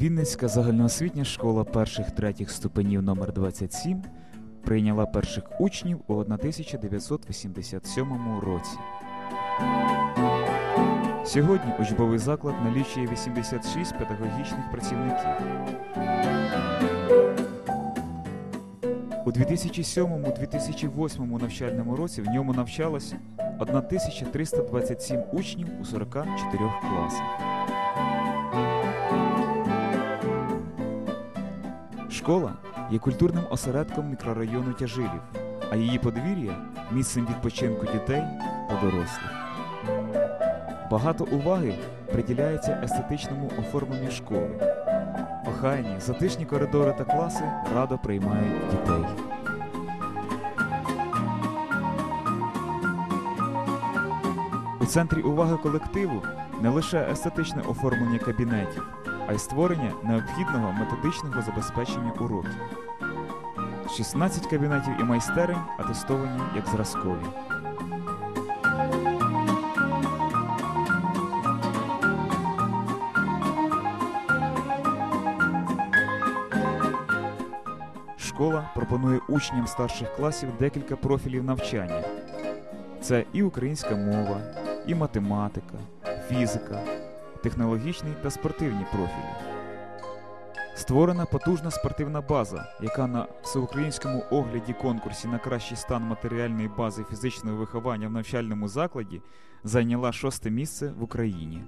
Вінницька загальноосвітня школа перших третіх ступенів номер 27 прийняла перших учнів у 1987 році. Сьогодні учбовий заклад налічує 86 педагогічних працівників. У 2007-2008 навчальному році в ньому навчалося 1327 учнів у 44 класах. Школа є культурним осередком мікрорайону Тяжилів, а її подвір'я місцем відпочинку дітей та дорослих. Багато уваги приділяється естетичному оформленню школи. Охайні, затишні коридори та класи радо приймають дітей. У центрі уваги колективу не лише естетичне оформлення кабінетів, а й створення необхідного методичного забезпечення уроків. 16 кабінетів і майстерень атестовані як зразкові. Школа пропонує учням старших класів декілька профілів навчання. Це і українська мова, і математика, фізика, технологічний та спортивні профілі. Створена потужна спортивна база, яка на всеукраїнському огляді конкурсі на кращий стан матеріальної бази фізичного виховання в навчальному закладі зайняла шосте місце в Україні.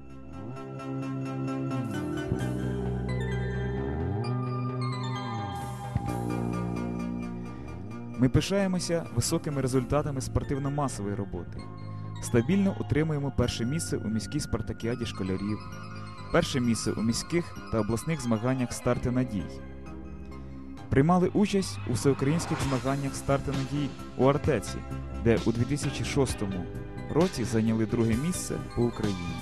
Ми пишаємося високими результатами спортивно-масової роботи. Стабільно утримуємо перше місце у міській спартакіаді школярів, перше місце у міських та обласних змаганнях старти надій. Приймали участь у всеукраїнських змаганнях старти надій у Артеці, де у 2006 році зайняли друге місце по Україні.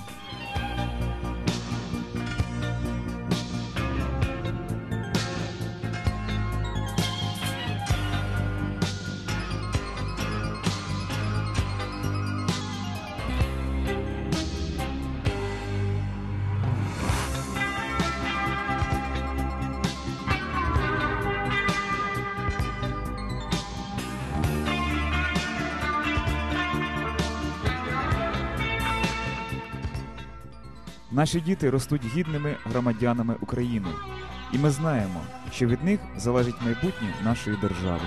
Наші діти ростуть гідними громадянами України, і ми знаємо, що від них залежить майбутнє нашої держави.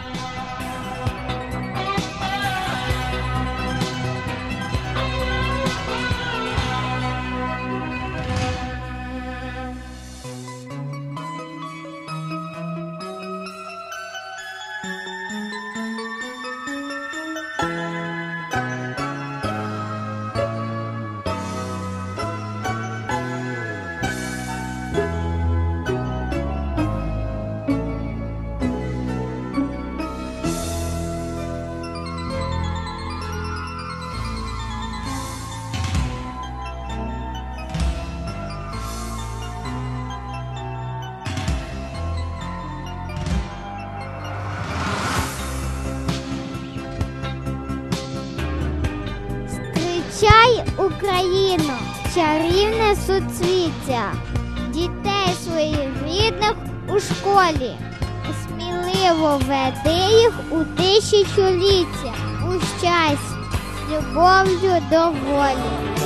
Україну, чарівне суцвіття, дітей своїх рідних у школі. Сміливо веди їх у тисячоліття, у щастя, любов'ю до волі.